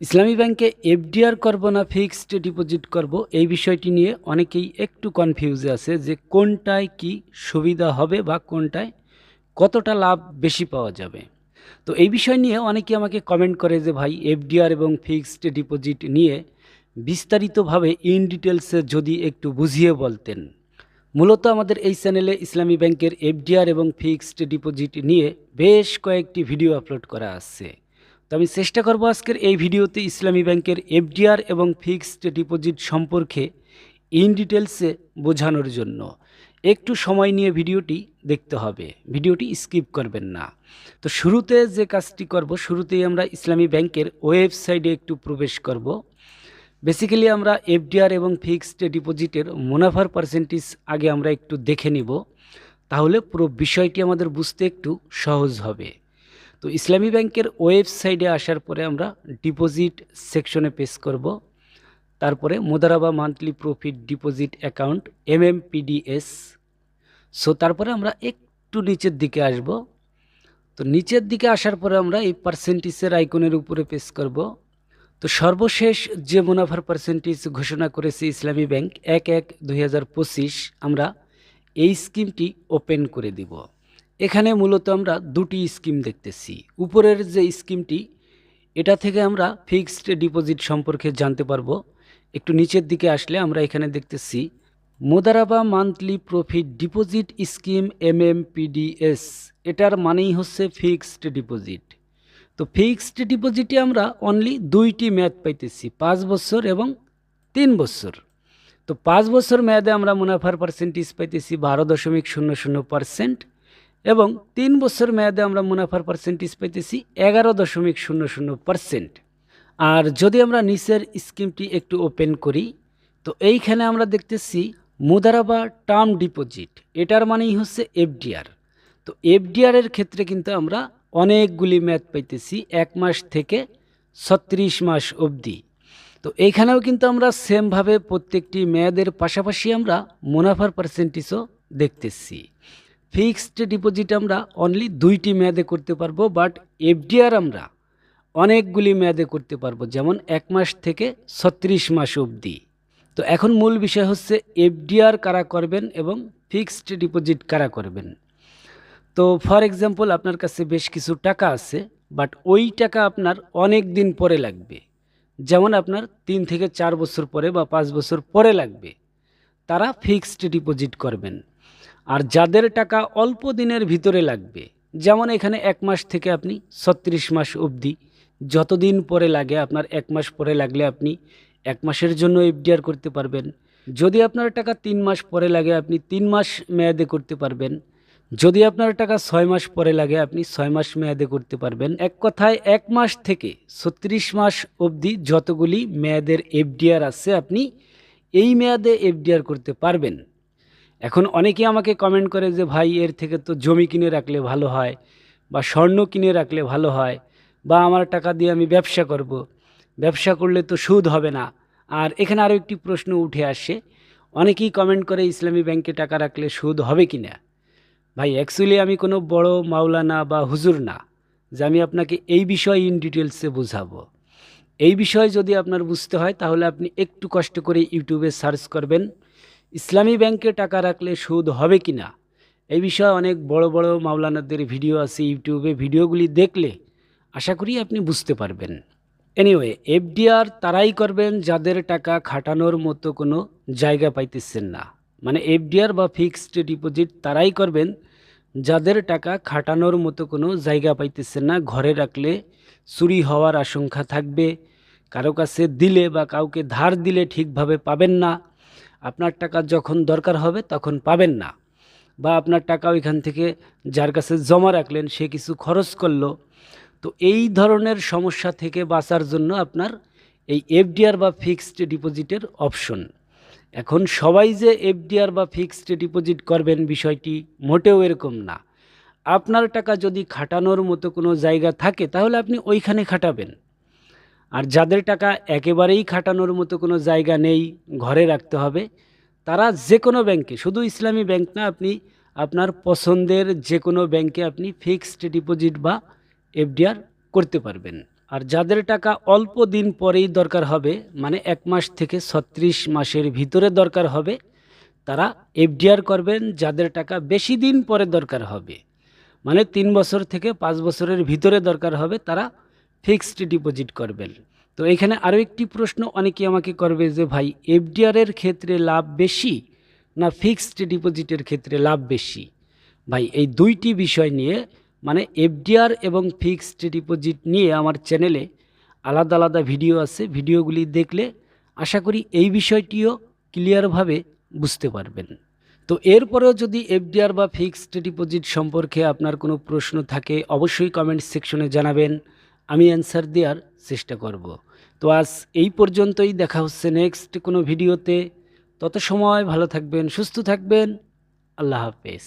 ইসলামী ব্যাংকে এফডিআর করব না, ফিক্সড ডিপোজিট করব, এই বিষয়টি নিয়ে অনেকেই একটু কনফিউজে আছে যে কোনটায় কি সুবিধা হবে বা কোনটায় কতটা লাভ বেশি পাওয়া যাবে। তো এই বিষয় নিয়ে অনেকে আমাকে কমেন্ট করে যে ভাই, এফডিআর এবং ফিক্সড ডিপোজিট নিয়ে বিস্তারিতভাবে ইন ডিটেলসে যদি একটু বুঝিয়ে বলতেন। মূলত আমাদের এই চ্যানেলে ইসলামী ব্যাংকের এফডিআর এবং ফিক্সড ডিপোজিট নিয়ে বেশ কয়েকটি ভিডিও আপলোড করা আছে। তো আমি চেষ্টা করব আজকের এই ভিডিওতে ইসলামী ব্যাংকের এফডিআর এবং ফিক্সড ডিপোজিট সম্পর্কে ইন ডিটেলসে বোঝানোর জন্য। একটু সময় নিয়ে ভিডিওটি দেখতে হবে। ভিডিওটি স্কিপ করবেন না। তো শুরুতে যে কাজটি করব, শুরুতেই আমরা ইসলামী ব্যাংকের ওয়েবসাইটে একটু প্রবেশ করব। বেসিক্যালি আমরা এফডিআর এবং ফিক্সড ডিপোজিটের মুনাফার পার্সেন্টেজ আগে আমরা একটু দেখে নিব। তাহলে পুরো বিষয়টি আমাদের বুঝতে একটু সহজ হবে। তো ইসলামী ব্যাংকের ওয়েবসাইটে আসার পরে আমরা ডিপোজিট সেকশনে পেশ করব। তারপরে মোদারাবা monthly profit deposit account M M PDS so তারপরে আমরা একটু নিচের দিকে আসব। তো নিচের দিকে আসার পরে আমরা এই পার্সেন্টেজের আইকনের উপরে পেশ করব। তো সর্বশেষ যে মুনাফার পার্সেন্টেজ ঘোষণা করেছে ইসলামী ব্যাংক, এক এক দুই আমরা এই স্কিমটি ওপেন করে দিব। এখানে মূলত আমরা দুটি স্কিম দেখতেছি। উপরের যে স্কিমটি, এটা থেকে আমরা ফিক্সড ডিপোজিট সম্পর্কে জানতে পারব। একটু নিচের দিকে আসলে আমরা এখানে দেখতেছি, মোদারাবা monthly profit deposit scheme M M PDS এটার মানেই হচ্ছে ফিক্সড ডিপোজিট। তো ফিক্সড ডিপোজিটে আমরা অনলি দুইটি মেয়াদ পাইতেছি, পাঁচ বছর এবং তিন বছর। তো পাঁচ বছর মেয়াদে আমরা মুনাফার পার্সেন্টেজ পাইতেছি বারো দশমিক শূন্য শূন্য পার্সেন্ট এবং তিন বছর মেয়াদে আমরা মুনাফার পার্সেন্টেজ পেতেছি এগারো দশমিক শূন্য শূন্য পার্সেন্ট আর যদি আমরা নিচের স্কিমটি একটু ওপেন করি, তো এইখানে আমরা দেখতেছি মুদারাবা টার্ম ডিপোজিট এটার মানেই হচ্ছে এফডিআর তো এফডিআরের ক্ষেত্রে কিন্তু আমরা অনেকগুলি মেয়াদ পাইতেছি এক মাস থেকে ছত্রিশ মাস অবধি। তো এইখানেও কিন্তু আমরা সেমভাবে প্রত্যেকটি মেয়াদের পাশাপাশি আমরা মুনাফার পার্সেন্টেজও দেখতেছি। ফিক্সড ডিপোজিট আমরা অনলি দুইটি মেয়াদে করতে পারব বাট এফডিআর আমরা অনেকগুলি মেয়াদে করতে পারব, যেমন এক মাস থেকে ছত্রিশ মাস অবধি। তো এখন মূল বিষয় হচ্ছে এফডিআর কারা করবেন এবং ফিক্সড ডিপোজিট কারা করবেন। তো ফর এক্সাম্পল আপনার কাছে বেশ কিছু টাকা আছে বাট ওই টাকা আপনার অনেক দিন পরে লাগবে। যেমন আপনার তিন থেকে চার বছর পরে বা পাঁচ বছর পরে লাগবে। তারা ফিক্সড ডিপোজিট করবেন। আর যাদের টাকা অল্প দিনের ভিতরে লাগবে, যেমন এখানে এক মাস থেকে আপনি ছত্রিশ মাস অবধি, যতদিন পরে লাগে আপনার এক মাস পরে লাগলে আপনি এক মাসের জন্য এফডিআর করতে পারবেন। যদি আপনার টাকা তিন মাস পরে লাগে, আপনি তিন মাস মেয়াদে করতে পারবেন। যদি আপনার টাকা ছয় মাস পরে লাগে, আপনি ছয় মাস মেয়াদে করতে পারবেন। এক কথায়, এক মাস থেকে ছত্রিশ মাস অবধি যতগুলি মেয়াদের এফডিআর আছে, আপনি এই মেয়াদে এফডিআর করতে পারবেন। এখন অনেকে আমাকে কমেন্ট করে যে, ভাই, এর থেকে তো জমি কিনে রাখলে ভালো হয় বা স্বর্ণ কিনে রাখলে ভালো হয় বা আমার টাকা দিয়ে আমি ব্যবসা করব। ব্যবসা করলে তো সুদ হবে না। আর এখানে আরও একটি প্রশ্ন উঠে আসে, অনেকেই কমেন্ট করে, ইসলামী ব্যাংকে টাকা রাখলে সুদ হবে কি না? ভাই অ্যাকচুয়ালি আমি কোনো বড় মাওলানা বা হুজুর না, যে আমি আপনাকে এই বিষয়ে ইন ডিটেলসে বোঝাবো। এই বিষয় যদি আপনার বুঝতে হয়, তাহলে আপনি একটু কষ্ট করে ইউটিউবে সার্চ করবেন। ইসলামী ব্যাংকে টাকা রাখলে সুদ হবে কি না? এই বিষয়ে অনেক বড় বড় মাওলানাদের ভিডিও আছে ইউটিউবে। ভিডিওগুলি দেখলে আশা করি আপনি বুঝতে পারবেন। এনিওয়ে এফডিআর তারাই করবেন যাদের টাকা খাটানোর মতো কোনো জায়গা পাইতেছেন না। মানে এফডিআর বা ফিক্সড ডিপোজিট তারাই করবেন যাদের টাকা খাটানোর মতো কোনো জায়গা পাইতেছেন না। ঘরে রাখলে চুরি হওয়ার আশঙ্কা থাকবে। কারও কাছে দিলে বা কাউকে ধার দিলে ঠিকভাবে পাবেন না। আপনার টাকা যখন দরকার হবে তখন পাবেন না। বা আপনার টাকা ওইখান থেকে যার কাছে জমা রাখলেন, সে কিছু খরচ করল। তো এই ধরনের সমস্যা থেকে বাঁচার জন্য আপনার এই এফডিআর বা ফিক্সড ডিপোজিটের অপশন। এখন সবাই যে এফডিআর বা ফিক্সড ডিপোজিট করবেন বিষয়টি মোটেও এরকম না। আপনার টাকা যদি খাটানোর মতো কোনো জায়গা থাকে, তাহলে আপনি ওইখানে খাটাবেন। আর যাদের টাকা একেবারেই খাটানোর মতো কোনো জায়গা নেই, ঘরে রাখতে হবে, তারা যে কোনো ব্যাংকে, শুধু ইসলামী ব্যাংক না, আপনি আপনার পছন্দের যে কোনো ব্যাংকে আপনি ফিক্সড ডিপোজিট বা এফডিআর করতে পারবেন। আর যাদের টাকা অল্প দিন পরেই দরকার হবে মানে এক মাস থেকে ছত্রিশ মাসের ভিতরে দরকার হবে, তারা এফডিআর করবেন, যাদের টাকা বেশি দিন পরে দরকার হবে মানে তিন বছর থেকে পাঁচ বছরের ভিতরে দরকার হবে, তারা ফিক্সড ডিপোজিট করবেন। তো এখানে আরও একটি প্রশ্ন অনেকে আমাকে করবে যে, ভাই এফডিআরের ক্ষেত্রে লাভ বেশি না ফিক্সড ডিপোজিটের ক্ষেত্রে লাভ বেশি? ভাই, এই দুইটি বিষয় নিয়ে মানে এফডিআর এবং ফিক্সড ডিপোজিট নিয়ে আমার চ্যানেলে আলাদা আলাদা ভিডিও আছে। ভিডিওগুলি দেখলে আশা করি এই বিষয়টিও ক্লিয়ারভাবে বুঝতে পারবেন। তো এরপরেও যদি এফডিআর বা ফিক্সড ডিপোজিট সম্পর্কে আপনার কোনো প্রশ্ন থাকে, অবশ্যই কমেন্ট সেকশনে জানাবেন। আমি অ্যান্সার দেওয়ার চেষ্টা করব। তো আজ এই পর্যন্তই, দেখা হচ্ছে নেক্সট কোনো ভিডিওতে তত সময় ভালো থাকবেন, সুস্থ থাকবেন। আল্লাহ হাফেজ।